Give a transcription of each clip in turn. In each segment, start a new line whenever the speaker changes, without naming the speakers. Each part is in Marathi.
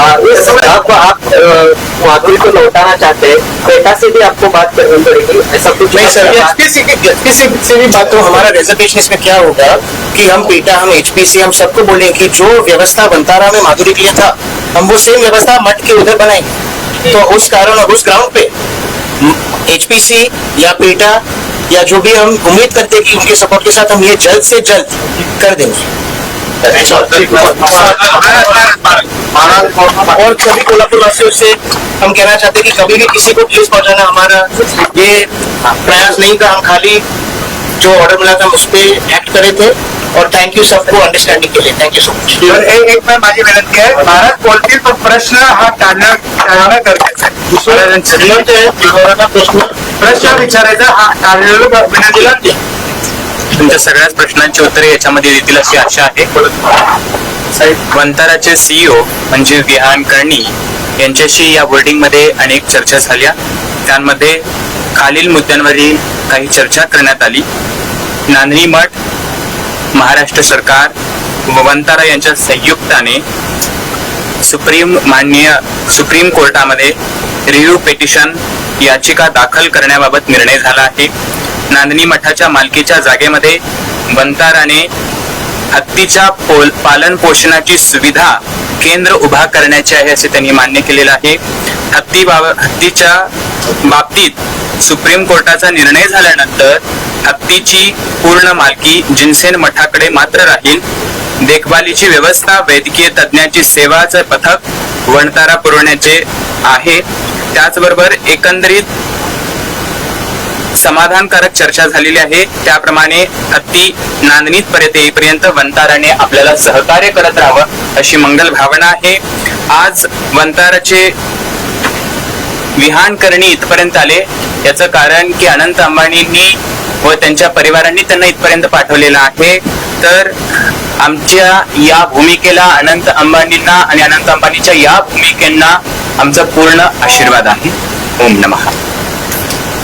हाँ, इस आप आप माधुरी को लौटाना चाहते हैं बेटा से भी आपको बात करनी पड़ेगी ऐसा कुछ
नहीं सर किसी किसी से भी बात तो हमारा रिजर्वेशन इसमें क्या होगा कि हम पेटा हम एचपीसी हम सबको बोलेंगे कि जो व्यवस्था बनतारा में माधुरी के लिए था हम वो सेम व्यवस्था मठ के उधर बनाएँगे तो उस कारण और उस ग्राउंड पे एचपीसी या पेटा या जो भी हम उम्मीद करते हैं कि उनके सपोर्ट के साथ हम ये जल्द से जल्द कर देंगे। और सभी कोल्हापुर वासियों से हम कहना चाहते हैं कि कभी भी किसी को ठेस पहुंचाना हमारा ये प्रयास नहीं था। हम खाली जो ऑर्डर मिला था उस पर एक्ट करे थे और थैंक यू सबको अंडरस्टँडिंग के लिए। थँक यू सो मच
एक एक पण माझी विनंती आहे महाराज बोलतील तो प्रश्न हा टाळणं टाळणं गरजेचं आहे
श्रीमंत आहे प्रश्न
प्रश्न विचारायचा हा टाळलेलं विनंती
तुमच्या सगळ्याच प्रश्नांची उत्तरे याच्यामध्ये देतील अशी आशा आहे. साहेब वंताराचे सीईओ म्हणजे विहान कर्णी यांच्याशी या बोर्डिंगमध्ये अनेक चर्चा झाल्या. त्यांमध्ये खालील मुद्द्यांवरील काही चर्चा करण्यात आली. नांदणी मठ महाराष्ट्र सरकार व वंतारा यांच्या संयुक्ताने सुप्रीम माननीय सुप्रीम कोर्टामध्ये रिव्ह्यू पेटिशन याचिका दाखल करण्याबाबत निर्णय झाला आहे. नांदणी मठाच्या मालकीच्या जागेमध्ये बंताराने हत्तीच्या पालन पोषणाची सुविधा केंद्र उभा करण्याचे आहे असे त्यांनी मान्य केलेलं आहे. हत्ती हत्तीच्या बाबतीत सुप्रीम कोर्टाचा निर्णय झाल्यानंतर हत्तीची पूर्ण मालकी जिनसेन मठाकडे मात्र राहील. देखभालीची व्यवस्था वैद्यकीय तज्ञाची सेवाचं पथक वणतारा पुरवण्याचे आहे त्याचबरोबर एकंदरीत समाधानकारक चर्चा झालेली आहे. त्याप्रमाणे हत्ती नांदणीत पर्यंत येईपर्यंत वंताराने आपल्याला सहकार्य करत राहावं अशी मंगल भावना आहे. आज वंताराचे विहान करणे इथपर्यंत आले. याचं कारण की अनंत अंबानींनी व त्यांच्या परिवारांनी त्यांना इथपर्यंत पाठवलेलं आहे. तर आमच्या या भूमिकेला अनंत अंबानींना आणि अनंत अंबानीच्या या भूमिकेंना आमचा पूर्ण आशीर्वाद आहे. ओम नमः.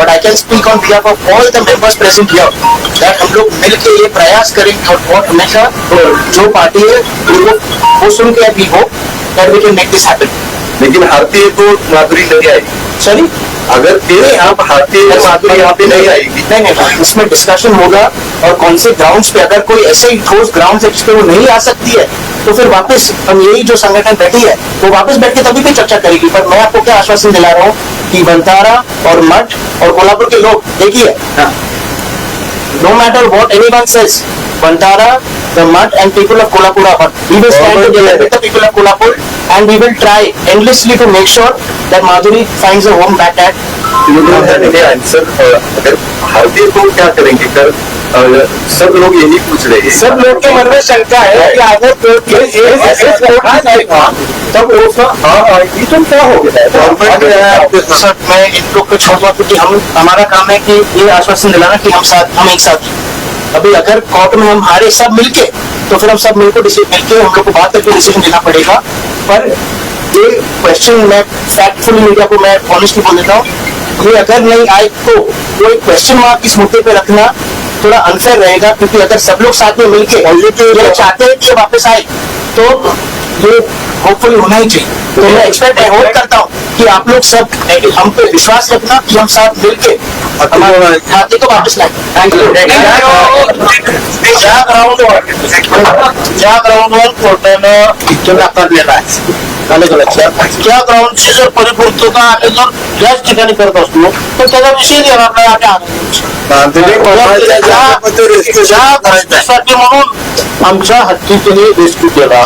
But I can speak on behalf of all the members present here that हम लोग मिलके ये प्रयास करेंगे और कोर्ट हमेशा जो पार्टी है उनको वो सुन के we hope that we can make this happen
लेकिन हारती है तो माधुरी नहीं आएगी
सॉरी
अगर आप हारते हैं तो माधुरी यहाँ पे नहीं आएगी।
नहीं नहीं इसमें डिस्कशन होगा और कौन से ग्राउंड्स पे अगर कोई ऐसे ही ठोस ग्राउंड है जिस पे वो नहीं आ सकती है तो फिर वापस हम यही जो संगठन बैठी है वो वापस बैठ के तभी भी चर्चा करेगी। पर मैं आपको क्या आश्वासन दिला रहा हूँ कि बंतारा और मठ और कोल्हापुर के लोग एक ही है no matter what anyone says, Bantara, the mud and people of Kolhapur are one. We will stand together with the people of Kolhapur and we will try endlessly to make sure that Madhuri finds a home back at
answer अगर हारती है तो क्या करेंगे कर अ, सब लोग यही पूछ रहे हैं
सब लोग के मन में शंका है कि अगर
तब हाँ आएगी तो क्या हो गया गवर्नमेंट
सर मैं इन लोग को छोड़ूँगा क्योंकि हम हमारा काम है कि ये आश्वासन दिलाना कि हम साथ हम एक साथ हैं। अभी अगर कोर्ट में हम हारे सब मिलके तो फिर हम सब मिलकर डिसीज़न मिलके हम लोग को बात करके डिसीज़न लेना पड़ेगा। पर ये क्वेश्चन मैं फैक्टफुल मीडिया को मैं ऑनेस्टली बोल देता हूँ। ये अगर नहीं आए तो वो एक क्वेश्चन मार्क इस मुद्दे पे रखना थोड़ा अनफेयर रहेगा क्योंकि अगर सब लोग साथ में मिलके ये चाहते हैं कि ये वापस आए तो
ये होपफुली होना ही चाहिए। तो मैं एक्सपेक्ट होप करता हूँ कि आप लोग सब हम पे विश्वास रखना कि हम साथ मिलके हमारे खाते को वापस लाएँगे थैंक यू
ज्या ज्या कोर्टानं आहे झालं लक्षात त्या ग्राउंडची जर परिपूर्तता आम्ही जर याच ठिकाणी करत असलो तर त्याचा विषय येणार नाही आम्ही आनंद साठी म्हणून आमच्या रेस्क्यू केला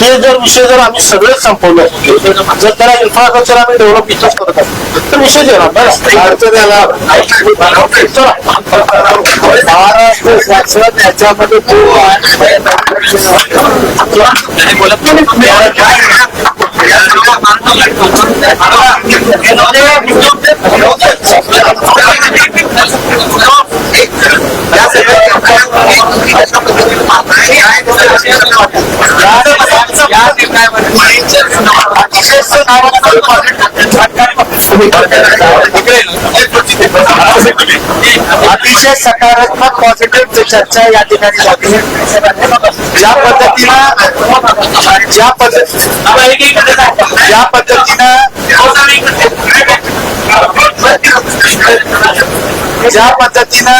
ते जर विषय जर आम्ही सगळेच संपवले असते जर त्याला इन्फ्रास्ट्रक्चर आम्ही डेव्हलप इथंच करत असतो तर विषय येणार बस अडचण येणार चला. महाराष्ट्र शासन याच्यामध्ये
अतिशय सकारात्मक पॉझिटिव्ह चर्चा या ठिकाणी झाली. ज्या पद्धतीनं ज्या पद्धती ज्या पद्धतीनं ज्या पद्धतीनं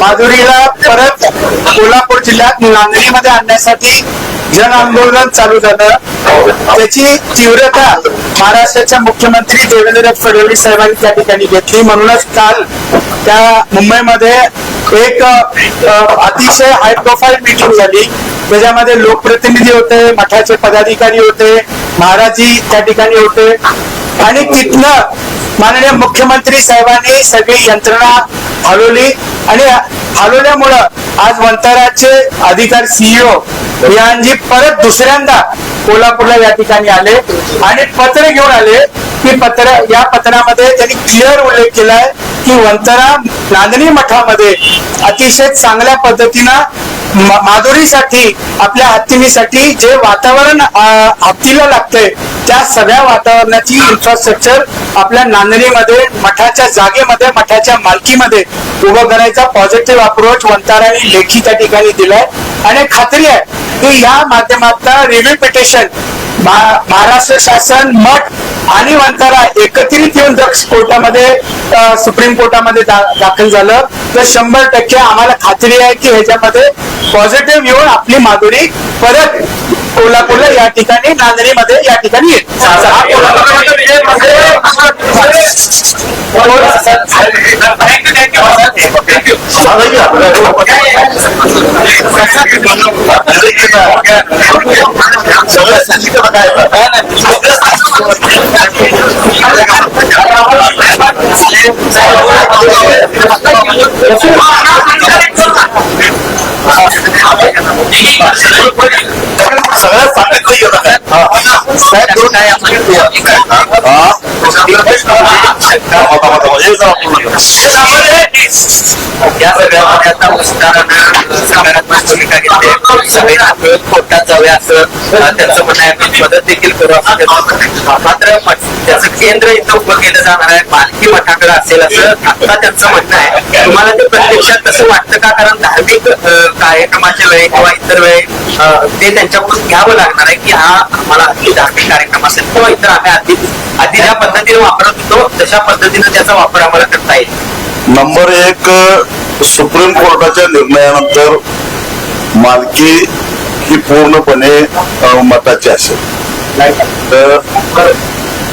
माधुरीला परत कोल्हापूर जिल्ह्यात नांदेडीमध्ये आणण्यासाठी जन आंदोलन चालू झालं. त्याची तीव्रता महाराष्ट्राच्या मुख्यमंत्री देवेंद्र फडणवीस साहेबांनी त्या ठिकाणी घेतली. म्हणूनच काल त्या मुंबईमध्ये एक अतिशय हाय प्रोफाईल मिटिंग झाली. त्याच्यामध्ये लोकप्रतिनिधी होते मठाचे पदाधिकारी होते महाराजी त्या ठिकाणी होते. आणि तिथनं माननीय मुख्यमंत्री साहेबांनी सगळी यंत्रणा हलवली. आणि हलवल्यामुळं आज वंताराचे अधिकार सीईओ यांजी परत दुसऱ्यांदा कोल्हापूरला या ठिकाणी आले आणि पत्र घेऊन आले की पत्र या पत्रामध्ये त्यांनी क्लिअर उल्लेख केलाय की वंतारा नांदणी मठामध्ये अतिशय चांगल्या पद्धतीनं माधुरीसाठी आपल्या हत्तीनीसाठी जे वातावरण हत्तीला लागतंय त्या सगळ्या वातावरणाची इन्फ्रास्ट्रक्चर आपल्या नांदणीमध्ये मठाच्या जागेमध्ये मठाच्या मालकीमध्ये उभं करायचा पॉझिटिव्ह अप्रोच वंताराने लेखी त्या ठिकाणी दिलाय. आणि खात्री आहे की या माध्यमातून रिव्ह्यू पिटिशन महाराष्ट्र शासन मठ आणि वंतारा एकत्रित येऊन जर कोर्टामध्ये सुप्रीम कोर्टामध्ये दा- दाखल झालं तर शंभर टक्के आम्हाला खात्री आहे की ह्याच्यामध्ये पॉझिटिव्ह येऊन आपली माधुरी परत कोल्हापूरला या ठिकाणी नांदणीमध्ये या ठिकाणी येईल.
सगळं साहेब दोन
या. सगळ्यामध्ये आता भूमिका घेतली सगळे कोर्टात जाऊया असं त्यांचं म्हणणं आहे. मदत देखील करू असं मात्र त्याचं केंद्र इथं उभं केलं जाणार आहे. पालखी मठाकडे असेल असं आता त्यांचं म्हणणं आहे. तुम्हाला ते प्रत्यक्षात तसं वाटतं का? कारण धार्मिक कार्यक्रमाच्या वेळी किंवा इतर वेळी ते त्यांच्याकडून घ्यावं लागणार आहे की हा आम्हाला हल्ली धार्मिक कार्यक्रम असेल. किंवा इतर आम्ही आधी आधी ज्या पद्धतीने वापरत होतो तशा पद्धतीने त्याचा वापर आम्हाला करता येईल.
नंबर एक सुप्रीम कोर्टाच्या निर्णयानंतर मालकी ही पूर्णपणे मताची असेल. तर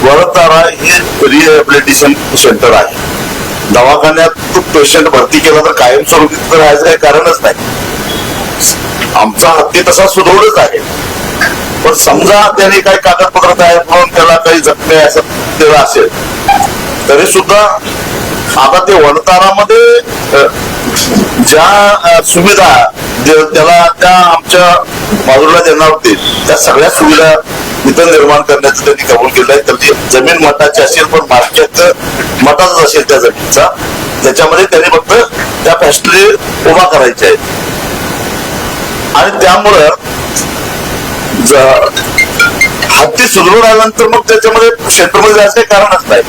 वडतारा हे रिहॅबिलिटेशन सेंटर आहे. दवाखान्यात पेशंट भरती केला तर कायमस्वरूपी राहायचं काही कारणच नाही. आमचा हत्ती तसा सुधवलंच आहे. पण समजा त्याने काही कागदपत्र तयार करून त्याला काही जखमी असं केलं असेल तरी सुद्धा आता ते वणतारामध्ये ज्या सुविधा त्याला त्या आमच्या बाजूला देणार होते त्या सगळ्या सुविधा इथं निर्माण करण्याचं त्यांनी कबूल केलं आहे त्याची जमीन मठाची असेल पण मार्केट मठाचाच असेल त्या जमीनचा. त्याच्यामध्ये त्यांनी फक्त त्या फॅसिलिटी उभा करायच्या आहेत. आणि त्यामुळं हत्ती सुदृढ आल्यानंतर मग त्याच्यामध्ये क्षेत्रमध्ये जायचं काही कारणच नाही.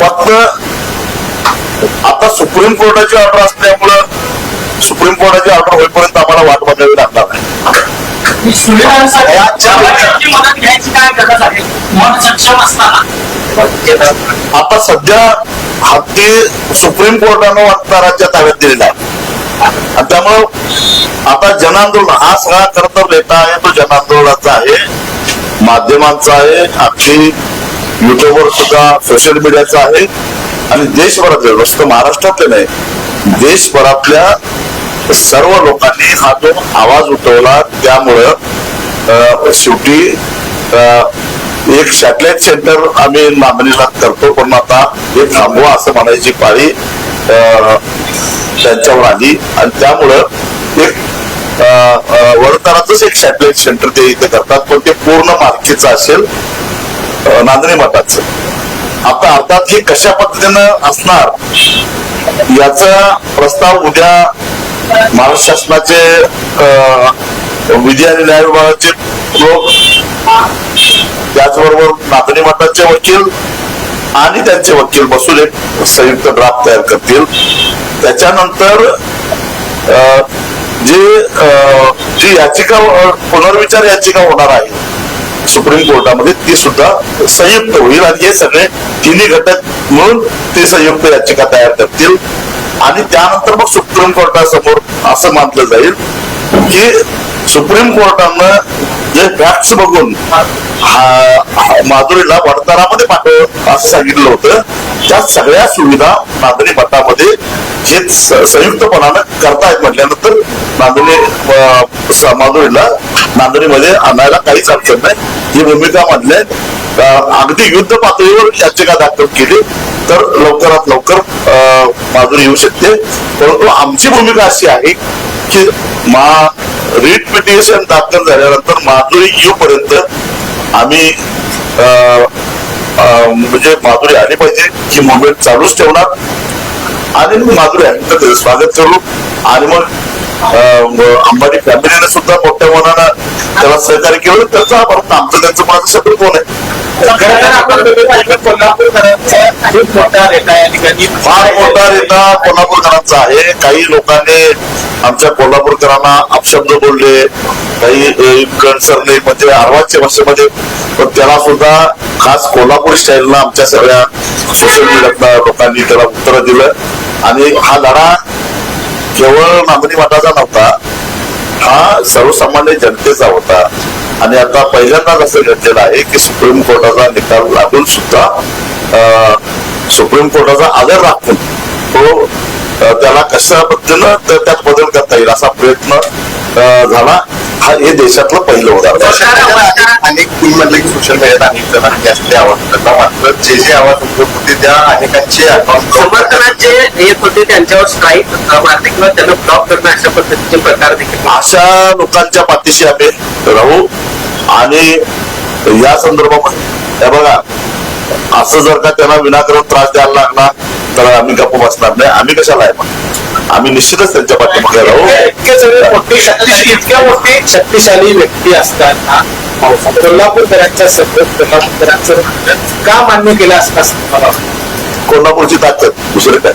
फक्त आता सुप्रीम कोर्टाची ऑर्डर असल्यामुळं सुप्रीम कोर्टाची ऑर्डर होईपर्यंत आम्हाला वाट बघावी लागणार नाही. आता सध्या हत्ती सुप्रीम कोर्टानं वाटता राज्यात ताब्यात दिलेला आहे. त्यामुळं आता जनांदोलन हा सगळा खर तर आहे तो जनांदोलनाचा आहे माध्यमांचा आहे आपली युट्यूबवर सुद्धा सोशल मीडियाचा आहे आणि देशभरातले फक्त महाराष्ट्रातले नाही देशभरातल्या सर्व लोकांनी हा जो आवाज उठवला त्यामुळं शेवटी एक सॅटेलाइट सेंटर आम्ही नांदणीला करतो पण आता हे थांबवा असं म्हणायची पाळी अं, त्यांच्यावर आली आणि त्यामुळं एक वडतराचंच एक सॅटेलाइट सेंटर ते इथे करतात. पण ते पूर्ण मालकीचं असेल नांदणे नांदणी मठाचं. आता अर्थात हे कशा पद्धतीनं असणार याचा प्रस्ताव उद्या महाराष्ट्र शासनाचे अं, विधी आणि न्याय विभागाचे लोक त्याचबरोबर नांदणे मठाचे वकील आणि त्यांचे वकील बसून एक संयुक्त ड्राफ्ट तयार करतील. त्याच्यानंतर अं, जे जी याचिका पुनर्विचार याचिका होणार आहे सुप्रीम कोर्टामध्ये ती सुद्धा संयुक्त होईल आणि हे सगळे तिन्ही घटक म्हणून ते संयुक्त याचिका तयार करतील. आणि त्यानंतर मग सुप्रीम कोर्टासमोर असं मानलं जाईल की सुप्रीम कोर्टानं जे फॅक्ट्स बघून माधुरीला वडतारामध्ये पाठव असं सांगितलं होतं. त्या सगळ्या सुविधा नांदणी मठामध्ये हे संयुक्तपणानं करतायत म्हटल्यानंतर नांदणी माधुरीला नांदणीमध्ये आणायला काहीच अडचण नाही. ही भूमिका मधले अं, अगदी युद्ध पातळीवर याचिका दाखल केली तर लवकरात लवकर अं, माधुरी येऊ शकते. परंतु आमची भूमिका अशी आहे की मा रिट पिटिशन दाखल झाल्यानंतर माधुरी येऊपर्यंत आम्ही अं, म्हणजे माधुरी आली पाहिजे ही मुवमेंट चालूच ठेवणार. आणि मग माधुरी आली तर त्याचं स्वागत करू. आणि मग म- अंबानी फॅमिलीने सुद्धा मोठ्या मनानं त्याला सहकार्य केलं. त्याचा परत आमचं त्यांचं माझं शब्द कोण आहे?
खूप मोठा रेटा या ठिकाणी.
फार मोठा नेता कोल्हापूरकरांचा आहे. काही लोकांनी आमच्या कोल्हापूरकरांना अपशब्द बोलले. काही कणसरले म्हणजे आरवाच्या भाषेमध्ये पण त्याला सुद्धा खास कोल्हापूर स्टाईलनं आमच्या सगळ्या सोशल मीडियातल्या लोकांनी त्याला उत्तर दिलं. आणि हा लढा केवळ नांदणी मठाचा नव्हता हा सर्वसामान्य जनतेचा होता. आणि आता पहिल्यांदाच असं घडलेलं आहे की सुप्रीम कोर्टाचा निकाल लागून सुद्धा अं, सुप्रीम कोर्टाचा आदर राखून तो त्याला कशा पद्धतीनं त्यात बदल करता येईल असा प्रयत्न झाला. हा हे देशातलं पहिलं उदाहरण.
अनेक फिल्ममधले की सोशल मीडियात अनेक जणांनी असले आवाज उठवला मात्र जे जे आवाज उठवत होते त्या अनेकांचे
समर्थनात जे येत होते त्यांच्यावर स्ट्राईक मारणे किंवा त्यांना ब्लॉक करणं अशा पद्धतीचे प्रकार देखील
अशा लोकांच्या पाठीशी आम्ही राहू. आणि या संदर्भामध्ये हे बघा असं जर का त्यांना विनाकारण त्रास द्यायला लागला तर आम्ही गप्प बसणार नाही. आम्ही कशाला आहे आम्ही निश्चितच त्यांच्या पाठीमागे राहू.
इतके सगळे मोठे शक्तिशाली इतक्या मोठी शक्तिशाली व्यक्ती असताना कोल्हापूरकरांच्या सतत कोल्हापूरकरांचं का मान्य केलं असं असं मला वाटतं.
कोल्हापूरची ताकद दुसरं काय?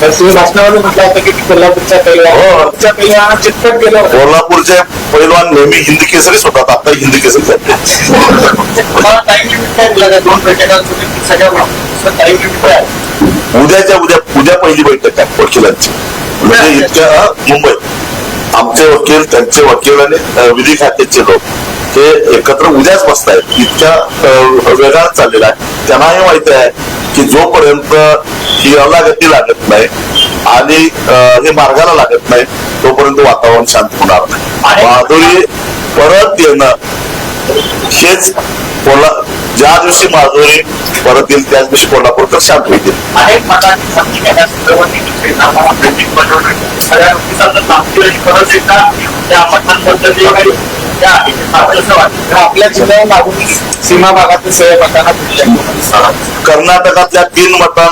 तर तुम्ही भाषणामध्ये म्हटलं होतं की कोल्हापूरच्या पैलवान
हो.
पैलवान चितपट गेलं
कोल्हापूरचे पैलवान नेहमी हिंदी केसरीच होतात आता हिंदी केसरी झाले
तुम्हाला टाइम लिमिट काय दिला दोन बैठकांसाठी सगळ्या टाइम लिमिट आहे
उद्याच्या उद्या उद्या पहिली बैठक आहे वकिलांची. म्हणजे इतक्या मुंबईत आमचे वकील त्यांचे वकील आणि विधी खात्याचे लोक. हे एकत्र उद्याच बसतायत. इतक्या वेगात चाललेला आहे. त्यांनाही माहिती आहे की जोपर्यंत ही अलागती लागत नाही आणि हे मार्गाला लागत नाही तोपर्यंत वातावरण शांत होणार नाही. माधुरी परत येणं हेच कोल्हा ज्या दिवशी माधुरी परत येईल त्याच दिवशी कोल्हापूरकर शांत होईल.
अनेक मतांची संधी परत एकदा त्या आपल्या लागून सीमा भागातील सगळ्या मतांना भेटल्या
कर्नाटकातल्या तीन मठां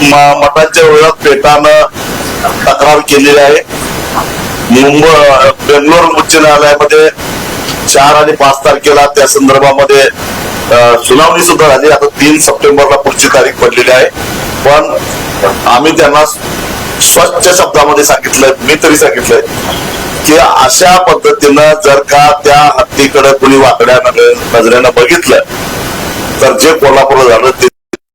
म- मठांच्या विरोधात पेटानं तक्रार केलेली आहे. मुंबई बेंगलोर उच्च न्यायालयामध्ये चार आणि पाच तारखेला त्या संदर्भामध्ये सुनावणी सुद्धा झाली. आता तीन सप्टेंबरला पुढची तारीख पडलेली आहे. पण आम्ही त्यांना स्वच्छ शब्दामध्ये सांगितलंय मी तरी सांगितलंय की अशा पद्धतीनं जर का त्या हत्तीकडे कुणी वाकड्या नजरेनं बघितलं तर जे कोल्हापूर झालं ते